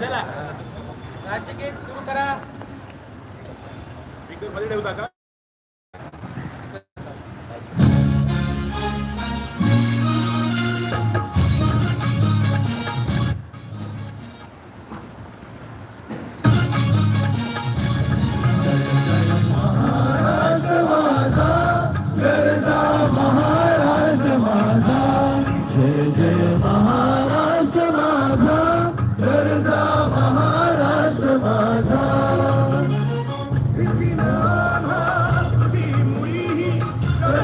चला. राज्य गीत सुरू करा. मध्ये ठेवता का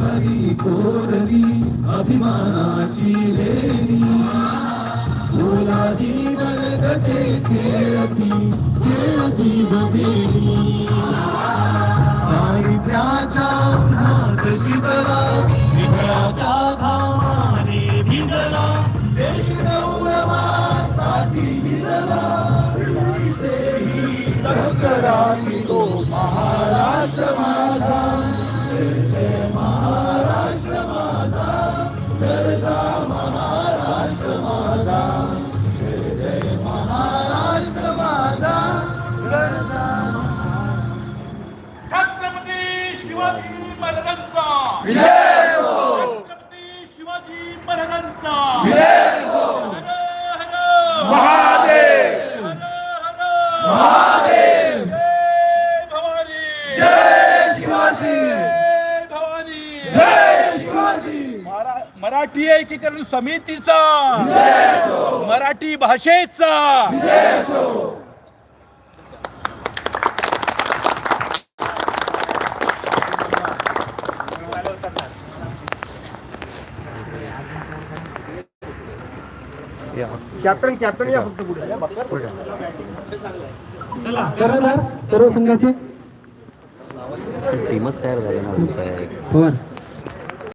हरी कोरली अभिमानाची लेणी. बोला जीवन मनगटे खेळती खेळ जीव बघेली दारिद्र्याच्या उन्हात शिजला विघळाच्या घामाने भिजला. देश गौरवासाठी भिजला. टक्कराली तो महाराष्ट्र माझा. मराठी एकीकरण समितीचा. मराठी भाषेचा. कॅप्टन कॅप्टन या फक्त पुढे. सर्व संघाचे टीमच तयार झाली ना दुसऱ्या एक